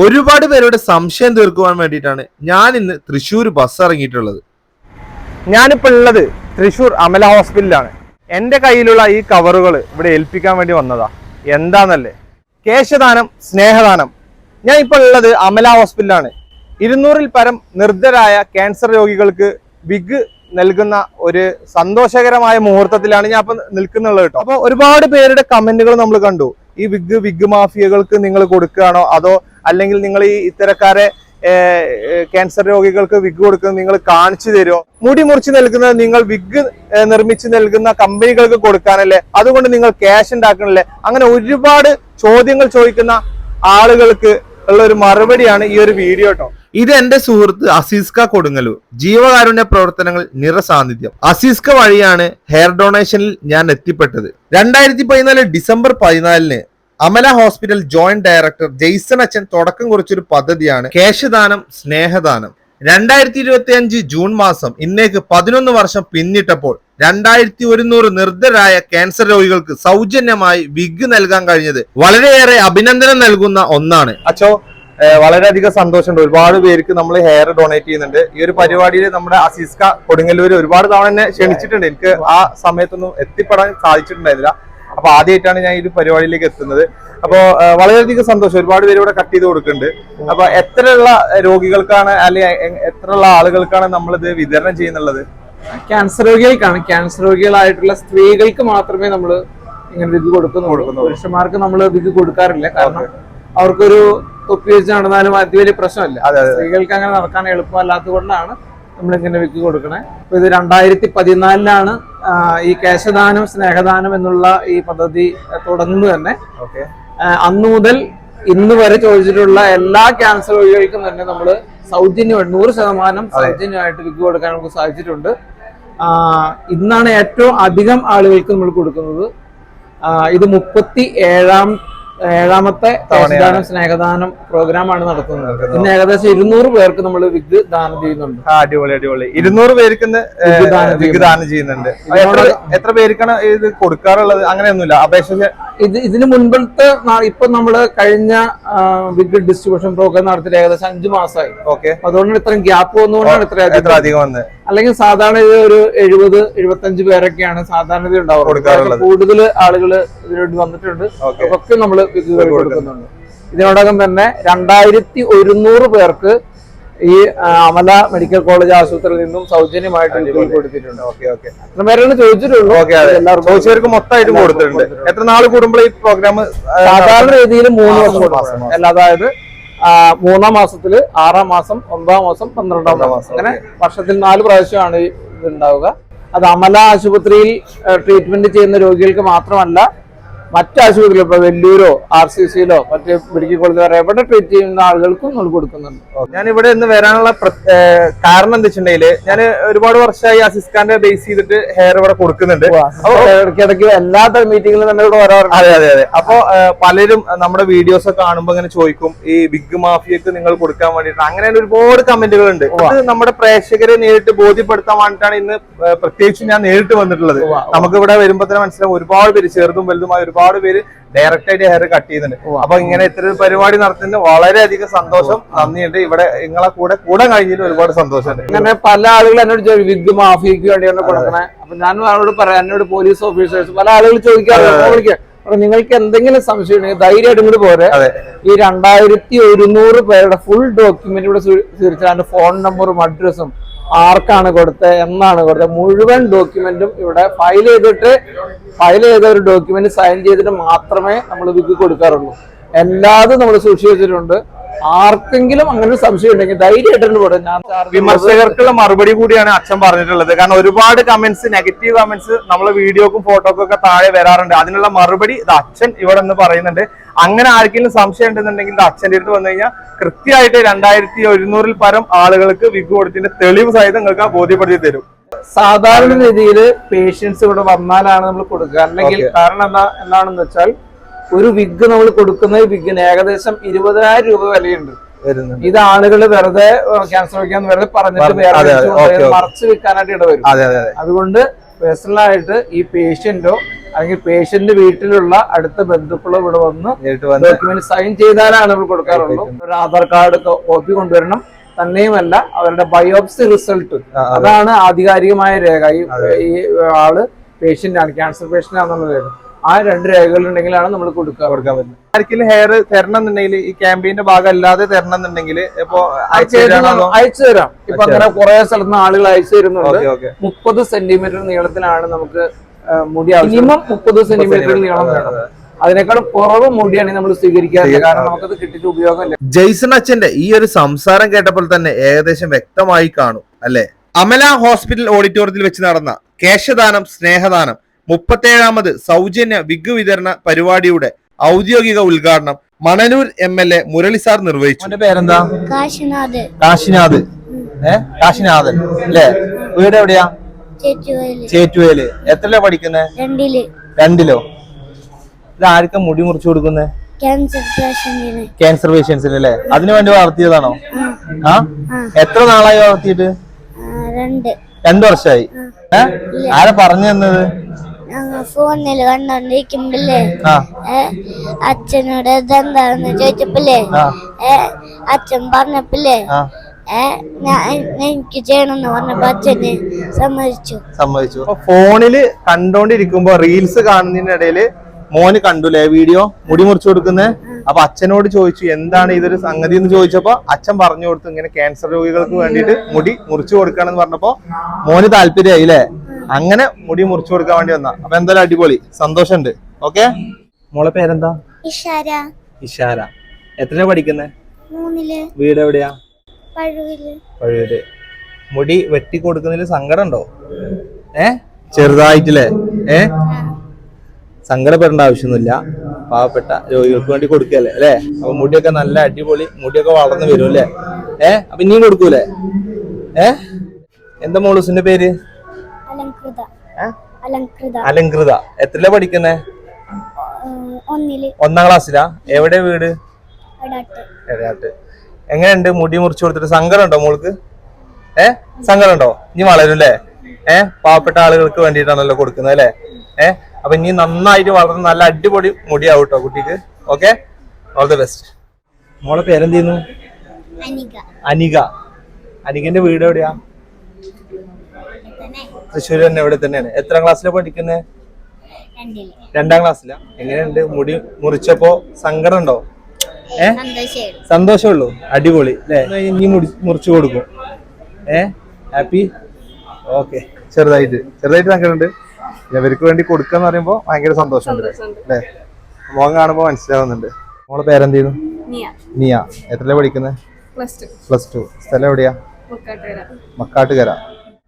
ഒരുപാട് പേരുടെ സംശയം തീർക്കുവാൻ വേണ്ടിയിട്ടാണ് ഞാൻ ഇന്ന് തൃശ്ശൂർ ബസ് ഇറങ്ങിയിട്ടുള്ളത്. ഞാനിപ്പോൾ ഉള്ളത് തൃശ്ശൂർ അമല ഹോസ്പിറ്റലിലാണ്. എന്റെ കയ്യിലുള്ള ഈ കവറുകൾ ഇവിടെ ഏൽപ്പിക്കാൻ വേണ്ടി വന്നതാ. എന്താന്നല്ലേ? കേശദാനം സ്നേഹദാനം. ഞാൻ ഇപ്പോൾ ഉള്ളത് അമല ഹോസ്പിറ്റലാണ് ഇരുന്നൂറിൽ പരം നിർദ്ധരായ ക്യാൻസർ രോഗികൾക്ക് വിഗ് നൽകുന്ന ഒരു സന്തോഷകരമായ മുഹൂർത്തത്തിലാണ് ഞാൻ അപ്പൊ നിൽക്കുന്നുള്ളത് കേട്ടോ. അപ്പൊ ഒരുപാട് പേരുടെ കമന്റുകൾ നമ്മൾ കണ്ടു. ഈ വിഗ് വിഗ് മാഫിയകൾക്ക് നിങ്ങൾ കൊടുക്കുകയാണോ? അതോ അല്ലെങ്കിൽ നിങ്ങൾ ഈ ഇത്തരക്കാരെ ക്യാൻസർ രോഗികൾക്ക് വിഗ് കൊടുക്കുന്നത് നിങ്ങൾ കാണിച്ചു തരുമോ? മുടി മുറിച്ച് നൽകുന്നത് നിങ്ങൾ വിഗ് നിർമ്മിച്ച് നൽകുന്ന കമ്പനികൾക്ക് കൊടുക്കാനല്ലേ? അതുകൊണ്ട് നിങ്ങൾ ക്യാഷ് ഉണ്ടാക്കണല്ലേ? അങ്ങനെ ഒരുപാട് ചോദ്യങ്ങൾ ചോദിക്കുന്ന ആളുകൾക്ക് ഉള്ള ഒരു മറുപടിയാണ് ഈ ഒരു വീഡിയോ കേട്ടോ ഇത് എന്റെ സുഹൃത്ത് അസീസ്ക കൊടുങ്ങലൂർ ജീവകാരുണ്യ പ്രവർത്തനങ്ങൾ നിറ സാന്നിധ്യം അസീസ്ക വഴിയാണ് ഹെയർ ഡൊണേഷനിൽ ഞാൻ എത്തിപ്പെട്ടത്. രണ്ടായിരത്തി പതിനാല് ഡിസംബർ പതിനാലിന് Amala hospital joint director Jaison അച്ഛൻ തുടക്കം കുറിച്ചൊരു പദ്ധതിയാണ് കേശദാനം സ്നേഹദാനം. രണ്ടായിരത്തി ഇരുപത്തി അഞ്ച് ജൂൺ മാസം ഇന്നേക്ക് പതിനൊന്ന് വർഷം പിന്നിട്ടപ്പോൾ രണ്ടായിരത്തി ഒരുന്നൂറ് നിർദ്ധരായ ക്യാൻസർ രോഗികൾക്ക് സൗജന്യമായി വിഗ് നൽകാൻ കഴിഞ്ഞത് വളരെയേറെ അഭിനന്ദനം നൽകുന്ന ഒന്നാണ്. അച്ചോ വളരെയധികം സന്തോഷമുണ്ട്. ഒരുപാട് പേർക്ക് നമ്മൾ ഹെയർ ഡൊണേറ്റ് ചെയ്യുന്നുണ്ട്. ഈ ഒരു പരിപാടിയിൽ നമ്മുടെ അസീസ്ക കൊടുങ്ങല്ലൂർ ഒരുപാട് തവണ എന്നെ ക്ഷണിച്ചിട്ടുണ്ട്. എനിക്ക് ആ സമയത്തൊന്നും എത്തിപ്പെടാൻ സാധിച്ചിട്ടുണ്ടായിരുന്നില്ല. അപ്പൊ ആദ്യമായിട്ടാണ് ഞാൻ ഈ പരിപാടിയിലേക്ക് എത്തുന്നത്. അപ്പോ ഏഹ്, വളരെയധികം സന്തോഷം. ഒരുപാട് പേര് ഇവിടെ കട്ട് ചെയ്ത് കൊടുക്കുന്നുണ്ട്. അപ്പൊ എത്രയുള്ള രോഗികൾക്കാണ് അല്ലെങ്കിൽ എത്രയുള്ള ആളുകൾക്കാണ് നമ്മളിത് വിതരണം ചെയ്യുന്നുള്ളത്? ക്യാൻസർ രോഗികൾക്കാണ്. ക്യാൻസർ രോഗികളായിട്ടുള്ള സ്ത്രീകൾക്ക് മാത്രമേ നമ്മൾ ഇങ്ങനെ വിഗ് കൊടുക്കുന്നുള്ളൂ. കൊടുക്കുന്നു പുരുഷന്മാർക്ക് നമ്മൾ വിഗ് കൊടുക്കാറില്ല. കാരണം അവർക്കൊരു തൊപ്പി വെച്ച് നടന്നാലും അത് വലിയ പ്രശ്നമല്ല. സ്ത്രീകൾക്ക് അങ്ങനെ നടക്കാൻ എളുപ്പമല്ലാത്തത് കൊണ്ടാണ് നമ്മൾ ഇങ്ങനെ വിഗ് കൊടുക്കണേ. അപ്പൊ ഇത് രണ്ടായിരത്തി പതിനാലിലാണ് ഈ കേശദാനം സ്നേഹദാനം എന്നുള്ള ഈ പദ്ധതി തുടങ്ങുന്നു തന്നെ. അന്നു മുതൽ ഇന്ന് വരെ ചോദിച്ചിട്ടുള്ള എല്ലാ ക്യാൻസർ രോഗികൾക്കും തന്നെ നമ്മൾ സൗജന്യമായിട്ട് നൂറ് ശതമാനം സൗജന്യമായിട്ട് വിക്ക് കൊടുക്കാൻ നമുക്ക് സാധിച്ചിട്ടുണ്ട്. ഇന്നാണ് ഏറ്റവും അധികം ആളുകൾക്ക് നമ്മൾ കൊടുക്കുന്നത്. ഇത് മുപ്പത്തി ഏഴാം ഏഴാമത്തെ തവണയാണ് സ്നേഹദാനം പ്രോഗ്രാമാണ് നടത്തുന്നത്. ഇന്ന് ഏകദേശം ഇരുന്നൂറ് പേർക്ക് നമ്മൾ വിഗ് ദാനം ചെയ്യുന്നുണ്ട്. അടിപൊളി അടിപൊളി. ഇരുന്നൂറ് പേർക്ക് വിഗ് ദാനം ചെയ്യുന്നുണ്ട്. എത്ര എത്ര പേർക്കാണ് ഇത് കൊടുക്കാറുള്ളത്? അങ്ങനെയൊന്നുമില്ല. അപേക്ഷ ഇത് ഇതിന് മുൻപത്തെ ഇപ്പൊ നമ്മൾ കഴിഞ്ഞ വിഗ് ഡിസ്ട്രിബ്യൂഷൻ പ്രോഗ്രാം നടത്തിയിട്ട് ഏകദേശം അഞ്ചു മാസമായി ഓക്കെ അതുകൊണ്ട് ഇത്രയും ഗ്യാപ്പ് വന്നുകൊണ്ടാണ് ഇത്ര അധികം അല്ലെങ്കിൽ സാധാരണ ഇത് ഒരു എഴുപത് എഴുപത്തഞ്ച് പേരൊക്കെയാണ് സാധാരണ ഇത്. കൂടുതൽ ആളുകൾ ഇതിനോട് വന്നിട്ടുണ്ട്. ഒക്കെ നമ്മൾ കൊടുക്കുന്നുണ്ട്. ഇതിനോടകം തന്നെ രണ്ടായിരത്തി ഒരുന്നൂറ് പേർക്ക് ഈ അമല മെഡിക്കൽ കോളേജ് ആശുപത്രിയിൽ നിന്നും സൗജന്യമായിട്ട് കൊടുത്തിട്ടുണ്ട്. Okay okay. പേരാണ് ചോദിച്ചിട്ടുള്ളൂ. ചോദിച്ചവർക്ക് മൊത്തമായിട്ടും കൊടുത്തിട്ടുണ്ട്. എത്ര നാൾ കൂടുമ്പോൾ ഈ പ്രോഗ്രാം സാധാരണ രീതിയിൽ മൂന്ന് വർഷം അല്ല അതായത് മൂന്നാം മാസത്തിൽ ആറാം മാസം ഒമ്പതാം മാസം പന്ത്രണ്ടാം മാസം. അങ്ങനെ വർഷത്തിൽ നാല് പ്രാവശ്യമാണ് ഇത് ഉണ്ടാവുക. അത് അമല ആശുപത്രിയിൽ ട്രീറ്റ്മെന്റ് ചെയ്യുന്ന രോഗികൾക്ക് മാത്രമല്ല മറ്റു ആശുപത്രി ഇപ്പൊ വെല്ലൂരോ ആർ സി സിയിലോ മറ്റ് മെഡിക്കൽ കോളേജിലോ എവിടെ ട്രീറ്റ് ചെയ്യുന്ന ആളുകൾക്കും നമ്മൾ കൊടുക്കുന്നുണ്ട്. ഞാൻ ഇവിടെ ഇന്ന് വരാനുള്ള കാരണം എന്താ വെച്ചിട്ടുണ്ടെങ്കിൽ ഞാൻ ഒരുപാട് വർഷമായി അസിസ്റ്റാന്റെ ബേസ് ചെയ്തിട്ട് ഹെയർ ഇവിടെ കൊടുക്കുന്നുണ്ട്. ഇടയ്ക്ക് എല്ലാ മീറ്റിംഗിലും തന്നെ ഇവിടെ വരാറുണ്ട്. അതെ അതെ അതെ. അപ്പൊ പലരും നമ്മുടെ വീഡിയോസ് ഒക്കെ കാണുമ്പോൾ ഇങ്ങനെ ചോദിക്കും ഈ ബിഗ് മാഫിയക്ക് നിങ്ങൾ കൊടുക്കാൻ വേണ്ടിട്ട് അങ്ങനെ ഒരുപാട് കമന്റുകൾ ഉണ്ട്. നമ്മുടെ പ്രേക്ഷകരെ നേരിട്ട് ബോധ്യപ്പെടുത്താൻ വേണ്ടിയിട്ടാണ് ഇന്ന് പ്രത്യേകിച്ച് ഞാൻ നേരിട്ട് വന്നിട്ടുള്ളത്. നമുക്ക് ഇവിടെ വരുമ്പോ തന്നെ മനസ്സിലാവും ഒരുപാട് പേര് ചെറുതും വലുതുമായ ഒരുപാട് പേര് ഡയറക്റ്റ് ആയിട്ട് ഹെയർ കട്ട് ചെയ്യുന്നുണ്ട്. അപ്പൊ ഇങ്ങനെ ഇത്ര പരിപാടി നടത്തുന്നതിന് വളരെയധികം സന്തോഷം നന്ദിയുണ്ട്. ഇവിടെ നിങ്ങളെ കൂടെ കൂടെ കഴിഞ്ഞതിൽ ഒരുപാട് സന്തോഷമുണ്ട്. ഇങ്ങനെ പല ആളുകൾ എന്നോട് വിഗ് മാഫിക്ക് വേണ്ടിയാണ് കൊടുക്കണേ? അപ്പൊ ഞാൻ അവരോട് പറയാം എന്നോട് പോലീസ് ഓഫീസേഴ്സ് പല ആളുകൾ ചോദിക്കാറുണ്ട്. നിങ്ങൾക്ക് എന്തെങ്കിലും സംശയം ഉണ്ടെങ്കിൽ ധൈര്യമായിട്ട് ഇങ്ങോട്ട് പോരെ. ഈ രണ്ടായിരത്തി ഒരുന്നൂറ് പേരുടെ ഫുൾ ഡോക്യുമെന്റ് ഇവിടെ സ്വീകരിച്ചാൽ ഫോൺ നമ്പറും അഡ്രസ്സും ആർക്കാണ് കൊടുത്തത് എന്നാണ് കൊടുത്തത്. മുഴുവൻ ഡോക്യുമെന്റും ഇവിടെ ഫയൽ ചെയ്തിട്ട് ഫയൽ ചെയ്ത ഒരു ഡോക്യുമെന്റ് സൈൻ ചെയ്തിട്ട് മാത്രമേ നമ്മൾ വിക്ക് കൊടുക്കാറുള്ളൂ. എല്ലാതും നമ്മൾ സൂക്ഷിച്ചു വെച്ചിട്ടുണ്ട് ആർക്കെങ്കിലും അങ്ങനെ ഒരു സംശയം ഉണ്ടെങ്കിൽ ധൈര്യമായിട്ടുണ്ട് പോട്ടെ ഞാൻ വിമർശകർക്കുള്ള മറുപടി കൂടിയാണ് അച്ഛൻ പറഞ്ഞിട്ടുള്ളത്. കാരണം ഒരുപാട് കമന്റ്സ് നെഗറ്റീവ് കമന്റ്സ് നമ്മളെ വീഡിയോക്കും ഫോട്ടോക്കും ഒക്കെ താഴെ വരാറുണ്ട്. അതിനുള്ള മറുപടി ഇത് അച്ഛൻ ഇവിടെ നിന്ന് പറയുന്നുണ്ട്. അങ്ങനെ ആർക്കെങ്കിലും സംശയം ഉണ്ടെന്നുണ്ടെങ്കിൽ ഇത് അച്ഛന്റെ അടുത്ത് വന്നു കഴിഞ്ഞാൽ കൃത്യമായിട്ട് രണ്ടായിരത്തി ഒരുന്നൂറിൽ പരം ആളുകൾക്ക് വിഗ് കൊടുത്തിന്റെ തെളിവ് സഹിതം നിങ്ങൾക്ക് ബോധ്യപ്പെടുത്തി തരും. സാധാരണ രീതിയിൽ പേഷ്യൻസ് ഇവിടെ വന്നാലാണ് നമ്മൾ കൊടുക്കുക. അല്ലെങ്കിൽ കാരണം എന്താ എന്താണെന്ന് വെച്ചാൽ ഒരു വിഗ് നമ്മൾ കൊടുക്കുന്ന വിഗിന് ഏകദേശം ഇരുപതിനായിരം രൂപ വിലയുണ്ട്. ഇത് ആളുകൾ വെറുതെ ക്യാൻസർ വയ്ക്കാന്ന് വെറുതെ പറഞ്ഞിട്ട് പറഞ്ഞ്- വേറെ. മറച്ചു വെക്കാനായിട്ട് ഇടവരും. അതുകൊണ്ട് പേഴ്സണൽ ആയിട്ട് അതുകൊണ്ട് പേഴ്സണലായിട്ട് ഈ പേഷ്യന്റോ അല്ലെങ്കിൽ പേഷ്യന്റ് വീട്ടിലുള്ള അടുത്ത ബന്ധുക്കളോ ഇവിടെ വന്ന് ഡോക്യുമെന്റ് സൈൻ ചെയ്താലാണ് നമ്മൾ കൊടുക്കാറുള്ളൂ. ഒരു ആധാർ കാർഡ് കോപ്പി കൊണ്ടുവരണം. തന്നെയുമല്ല അവരുടെ ബയോപ്സി റിസൾട്ട് അതാണ് ആധികാരികമായ രേഖ. ഈ ആൾ പേഷ്യന്റ് ആണ്. ക്യാൻസർ പേഷ്യന്റ് ആണെന്നുള്ളത്. രേഖ ആ രണ്ട് രേഖകൾ ഉണ്ടെങ്കിലാണ് നമ്മൾ കൊടുക്കുക കൊടുക്കാൻ പറ്റുന്നത്. ആർക്കെങ്കിലും ഹെയർ തരണം എന്നുണ്ടെങ്കിൽ ഈ ക്യാമ്പയിന്റെ ഭാഗം അല്ലാതെ തരണം എന്നുണ്ടെങ്കിൽ ഇപ്പൊ അയച്ചു തരാം. ഇപ്പൊ അങ്ങനെ കുറെ സ്ഥലത്ത് നിന്ന് ആളുകൾ അയച്ചു തരുന്നുണ്ട്. മുപ്പത് സെന്റിമീറ്റർ നീളത്തിലാണ് നമുക്ക് മുടി മിനിമം മുപ്പത് സെന്റിമീറ്റർ നീളം വേണം. അതിനേക്കാളും കുറവ് മുടിയാണ് നമ്മൾ സ്വീകരിക്കാറില്ല കാരണം നമുക്കത് കിട്ടിയിട്ട് ഉപയോഗമില്ല. ജെയ്സൺ അച്ഛന്റെ ഈ ഒരു സംസാരം കേട്ടപ്പോൾ തന്നെ ഏകദേശം വ്യക്തമായി കാണും അല്ലെ? അമല ഹോസ്പിറ്റൽ ഓഡിറ്റോറിയത്തിൽ വെച്ച് നടന്ന കേശദാനം സ്നേഹദാനം മുപ്പത്തേഴാമത് സൗജന്യ വിഗ് വിതരണ പരിപാടിയുടെ ഔദ്യോഗിക ഉദ്ഘാടനം Manalur M L A Murali sir നിർവഹിച്ചു. അവന്റെ പേരെന്താ? കാശിനാഥ്. കാശിനാഥ്. ഏ? കാശിനാഥൻ. അല്ലേ? വീട് എവിടെയാ? ചേച്ചുവയിൽ ചേറ്റുവേൽ. എത്രയാ പഠിക്കുന്നേ? രണ്ടിൽ. രണ്ടിലോ? ഇത് ആർക്കാ മുടി മുറിച്ചു കൊടുക്കുന്നേ? ക്യാൻസർ പേഷ്യന്റിന് ക്യാൻസർ പേഷ്യൻസിന് അല്ലേ? അതിനു വേണ്ടി വളർത്തിയതാണോ? ആ. എത്ര നാളായി വളർത്തിയിട്ട്? ആ, രണ്ട്. രണ്ടു വർഷമായി ഏ? ആരാ പറഞ്ഞു തന്നത്? ഫോണിൽ കണ്ടോണ്ടിരിക്കുമ്പല്ലേ? അച്ഛനോട് ഇതെന്താണെന്ന് ചോദിച്ചപ്പല്ലേ? ഏ അച്ഛൻ പറഞ്ഞപ്പല്ലേ? എനിക്ക് ചെയ്യണമെന്ന് പറഞ്ഞപ്പോ അച്ഛന് സമ്മതിച്ചു. സമ്മതിച്ചു. ഫോണിൽ കണ്ടോണ്ടിരിക്കുമ്പോ റീൽസ് കാണുന്നതിനിടയിൽ മോന് കണ്ടുല്ലേ വീഡിയോ? മുടി മുറിച്ചു കൊടുക്കുന്നേ? അപ്പൊ അച്ഛനോട് ചോദിച്ചു എന്താണ് ഇതൊരു സംഗതി? എന്ന് ചോദിച്ചപ്പോ അച്ഛൻ പറഞ്ഞു കൊടുത്തു ഇങ്ങനെ ക്യാൻസർ രോഗികൾക്ക് വേണ്ടിയിട്ട് മുടി മുറിച്ചു കൊടുക്കണം എന്ന് പറഞ്ഞപ്പോ മോന് താല്പര്യമായി അല്ലേ അങ്ങനെ മുടി മുറിച്ചു കൊടുക്കാൻ വേണ്ടി വന്ന. അപ്പൊ എന്തായാലും അടിപൊളി. സന്തോഷമുണ്ട്. ഓക്കെ മോളെ പേരെന്താ? ഇഷാര. ഇഷാര. എത്രയാ പഠിക്കുന്നേ? വീട് എവിടെയാ? പഴയത് മുടി വെട്ടി കൊടുക്കുന്നതിൽ സങ്കടം ഉണ്ടോ ഏ? ചെറുതായിട്ടില്ലേ? ഏ? സങ്കടപ്പെടേണ്ട ആവശ്യമൊന്നുമില്ല. പാവപ്പെട്ട രോഗികൾക്ക് വേണ്ടി കൊടുക്കല്ലേ അല്ലേ? അപ്പൊ മുടിയൊക്കെ നല്ല അടിപൊളി മുടിയൊക്കെ വളർന്നു വരും അല്ലേ? ഏ? അപ്പൊ ഇനിയും കൊടുക്കൂലേ? ഏ? എന്താ മോളൂസിന്റെ പേര്? അലങ്കൃത എത്ര എത്രയിലാ പഠിക്കുന്നേ? ഒന്നാം ക്ലാസ്സിലാ? എവിടെ വീട്? എടയാട്ട് എങ്ങനെയുണ്ട് മുടി മുറിച്ചു കൊടുത്തിട്ട്? സങ്കടം ഉണ്ടോ മോൾക്ക്? ഏ? സങ്കടം ഉണ്ടോ ഇനി വളരും അല്ലേ? ഏ? പാവപ്പെട്ട ആളുകൾക്ക് വേണ്ടിയിട്ടാണല്ലോ കൊടുക്കുന്നത് അല്ലേ? ഏ? അപ്പൊ ഇനി നന്നായിട്ട് വളർന്ന് നല്ല അടിപൊളി മുടിയാവും കേട്ടോ കുട്ടിക്ക്. ഓക്കെ? ഓൾ ദി ബെസ്റ്റ് മോളെ പേരെന്ത് ചെയ്യുന്നു അനിക. അനികന്റെ വീട് എവിടെയാ? തൃശ്ശൂർ തന്നെ ഇവിടെ തന്നെയാണ്. എത്ര ക്ലാസ്സിലാണ് പഠിക്കുന്നത് രണ്ടാം ക്ലാസ്സിലാ എങ്ങനെയുണ്ട്? മുടി മുറിച്ചപ്പോ സങ്കടം ഉണ്ടോ? ഏ? സന്തോഷമുള്ളു അടിപൊളി അല്ലേ? ഇനി മുറിച്ചു കൊടുക്കും. ഏ? ഹാപ്പി? ഓക്കെ. ചെറുതായിട്ട്. ചെറുതായിട്ട് സങ്കടമുണ്ട്. ഇവർക്ക് വേണ്ടി കൊടുക്കാന്ന് പറയുമ്പോ ഭയങ്കര സന്തോഷമുണ്ട് അല്ലേ? മോൻ കാണുമ്പോ മനസ്സിലാവുന്നുണ്ട്. മോളെ പേരെന്ത് നിയാ നിയ എത്രയാ പഠിക്കുന്നത് പ്ലസ് ടു. സ്ഥലം എവിടെയാ? മക്കാട്ടുകര.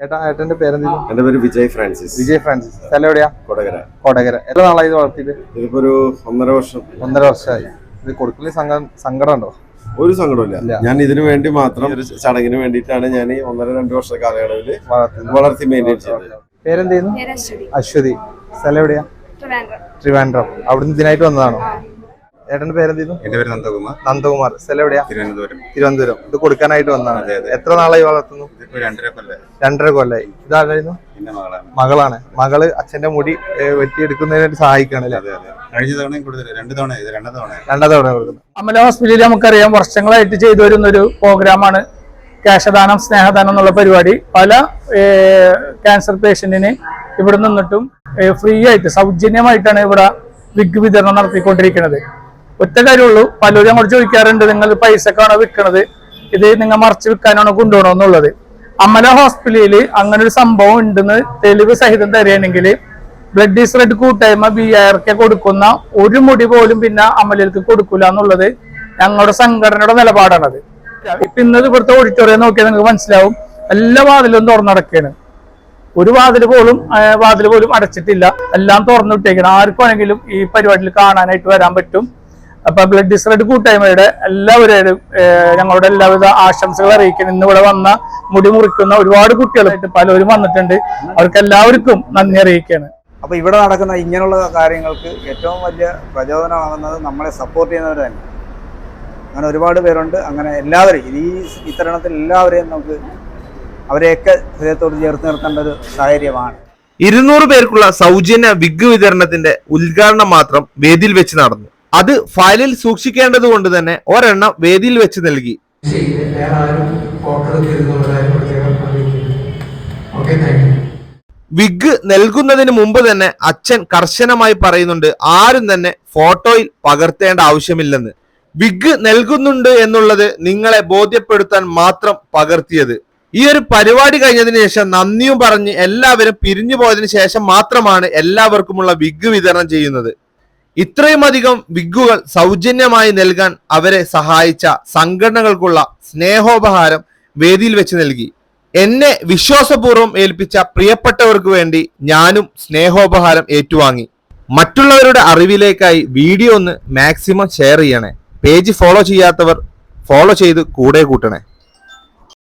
ഏട്ടാ ഏട്ടന്റെ പേരെന്ത് എന്റെ പേര് വിജയ് ഫ്രാൻസിസ്. വിജയ് ഫ്രാൻസിസ്. സ്ഥലം എവിടെയാ? കൊടകര. കോടകര. എത്ര നാളായി ഇത് വളർത്തിയിട്ട്? ഇതിപ്പോ ഒരു ഒന്നര വർഷം. ഒന്നര വർഷമായി. ഇത് കൊടുക്കലി സംഘം സങ്കടം ഉണ്ടോ? ഒരു സങ്കടമില്ല ഞാൻ ഇതിനു വേണ്ടി മാത്രം ഒരു ചടങ്ങിന് വേണ്ടിയിട്ടാണ് ഞാൻ ഈ ഒന്നര രണ്ട് വർഷ കാലയളവിൽ വളർത്തി മെയിന്റെയിൻ ചെയ്തത്. പേരെന്ത് ചെയ്യുന്നു പേര് അശ്വതി. സ്ഥലം എവിടെയാ? ട്രിവാൻഡ്രം. അവിടുന്ന് ഇതിനായിട്ട് വന്നതാണോ? ഏട്ടന്റെ പേരെന്ത് ചെയ്യുന്നു എന്റെ പേര് നന്ദകുമാർ. നന്ദകുമാർ. സ്ഥലം എവിടെയാ? തിരുവനന്തപുരം. തിരുവനന്തപുരം. ഇത് കൊടുക്കാനായിട്ട് വന്നതാണ്. എത്ര നാളായി വളർത്തുന്നു? രണ്ടര കൊല്ലം രണ്ടര കൊല്ലായി. ഇതാരായിരുന്നു? എന്റെ മകളാണ്. മകളാണ്. മകൾ അച്ഛന്റെ മുടി വെട്ടിയെടുക്കുന്നതിനായിട്ട് സഹായിക്കാണ് അതെ അതെ. കഴിഞ്ഞ തവണയും കൂടുതൽ രണ്ട് തവണ ഇത് രണ്ടാം തവണ രണ്ടാം തവണ കൊടുക്കുന്നത് അമല ഹോസ്പിറ്റലിൽ നമുക്കറിയാം വർഷങ്ങളായിട്ട് ചെയ്തു വരുന്ന ഒരു പ്രോഗ്രാമാണ് കാശദാനം സ്നേഹദാനം എന്നുള്ള പരിപാടി. പല ക്യാൻസർ പേഷ്യന്റിന് ഇവിടെ നിന്നിട്ടും ഫ്രീ ആയിട്ട് സൗജന്യമായിട്ടാണ് ഇവിടെ വിഗ് വിതരണം നടത്തിക്കൊണ്ടിരിക്കുന്നത്. ഒറ്റ കാര്യമുള്ളൂ. പലരും അങ്ങോട്ട് ചോദിക്കാറുണ്ട് നിങ്ങൾ പൈസക്കാണോ വിൽക്കണത് ഇത് നിങ്ങൾ മറിച്ച് വിൽക്കാനാണോ കൊണ്ടുപോകണോ എന്നുള്ളത്? അമല ഹോസ്പിറ്റലിൽ അങ്ങനെ ഒരു സംഭവം ഉണ്ടെന്ന് തെളിവ് സഹിതം തരികയാണെങ്കിൽ ബ്ലഡ് ഈസ് റെഡ് കൂട്ടായ്മ ബി ആർക്ക് കൊടുക്കുന്ന ഒരു മുടി പോലും പിന്നെ അമലർക്ക് കൊടുക്കൂല എന്നുള്ളത് ഞങ്ങളുടെ സംഘടനയുടെ നിലപാടാണത്. ഇപ്പൊ ഇന്നത് ഇവിടുത്തെ ഓഡിറ്റോറിയം നോക്കിയാൽ നിങ്ങൾക്ക് മനസ്സിലാവും. എല്ലാ വാതിലും തുറന്നടക്കാണ് ഒരു വാതിൽ പോലും വാതിൽ പോലും അടച്ചിട്ടില്ല. എല്ലാം തുറന്നു വിട്ടേക്കണം. ആർക്കാണെങ്കിലും ഈ പരിപാടിയിൽ കാണാനായിട്ട് വരാൻ പറ്റും. അപ്പൊ ബ്ലഡ് ഇസ് റെഡ് കൂട്ടായ്മയുടെ എല്ലാവരും ഞങ്ങളുടെ എല്ലാവിധ ആശംസകൾ അറിയിക്കണം ഇന്ന് ഇവിടെ വന്ന മുടി മുറിക്കുന്ന ഒരുപാട് കുട്ടികളായിട്ട് പലരും വന്നിട്ടുണ്ട്. അവർക്ക് എല്ലാവർക്കും നന്ദി അറിയിക്കുകയാണ്. അപ്പൊ ഇവിടെ നടക്കുന്ന ഇങ്ങനെയുള്ള കാര്യങ്ങൾക്ക് ഏറ്റവും വലിയ പ്രചോദനമാകുന്നത് നമ്മളെ സപ്പോർട്ട് ചെയ്യുന്നവർ തന്നെ. അങ്ങനെ ഒരുപാട് പേരുണ്ട്. അങ്ങനെ എല്ലാവരും ഈ ഇത്തരണത്തിൽ എല്ലാവരെയും നമുക്ക് അവരെയൊക്കെ ഹൃദയത്തോട് ചേർത്ത് നിർത്തേണ്ട ഒരു സാഹചര്യമാണ്. ഇരുന്നൂറ് പേർക്കുള്ള സൗജന്യ വിഗ് വിതരണത്തിന്റെ ഉദ്ഘാടനം മാത്രം വേദിയിൽ വെച്ച് നടന്നു. അത് ഫയലിൽ സൂക്ഷിക്കേണ്ടത് കൊണ്ട് തന്നെ ഒരെണ്ണം വേദിയിൽ വെച്ച് നൽകി. വിഗ് നൽകുന്നതിന് മുമ്പ് തന്നെ അച്ഛൻ കർശനമായി പറയുന്നുണ്ട് ആരും തന്നെ ഫോട്ടോയിൽ പകർത്തേണ്ട ആവശ്യമില്ലെന്ന്. വിഗ് നൽകുന്നുണ്ട് എന്നുള്ളത് നിങ്ങളെ ബോധ്യപ്പെടുത്താൻ മാത്രം പകർത്തിയത്. ഈ ഒരു പരിപാടി കഴിഞ്ഞതിന് ശേഷം നന്ദിയും പറഞ്ഞ് എല്ലാവരും പിരിഞ്ഞു പോയതിനു ശേഷം മാത്രമാണ് എല്ലാവർക്കുമുള്ള വിഗ് വിതരണം ചെയ്യുന്നത്. ഇത്രയും അധികം വിഗ്ഗുകൾ സൗജന്യമായി നൽകാൻ അവരെ സഹായിച്ച സംഘടനകൾക്കുള്ള സ്നേഹോപഹാരം വേദിയിൽ വെച്ച് നൽകി. എന്നെ വിശ്വാസപൂർവം ഏൽപ്പിച്ച പ്രിയപ്പെട്ടവർക്ക് വേണ്ടി ഞാനും സ്നേഹോപഹാരം ഏറ്റുവാങ്ങി. മറ്റുള്ളവരുടെ അറിവിലേക്കായി വീഡിയോ ഒന്ന് മാക്സിമം ഷെയർ ചെയ്യണേ. പേജ് ഫോളോ ചെയ്യാത്തവർ ഫോളോ ചെയ്ത് കൂടെ കൂട്ടണേ.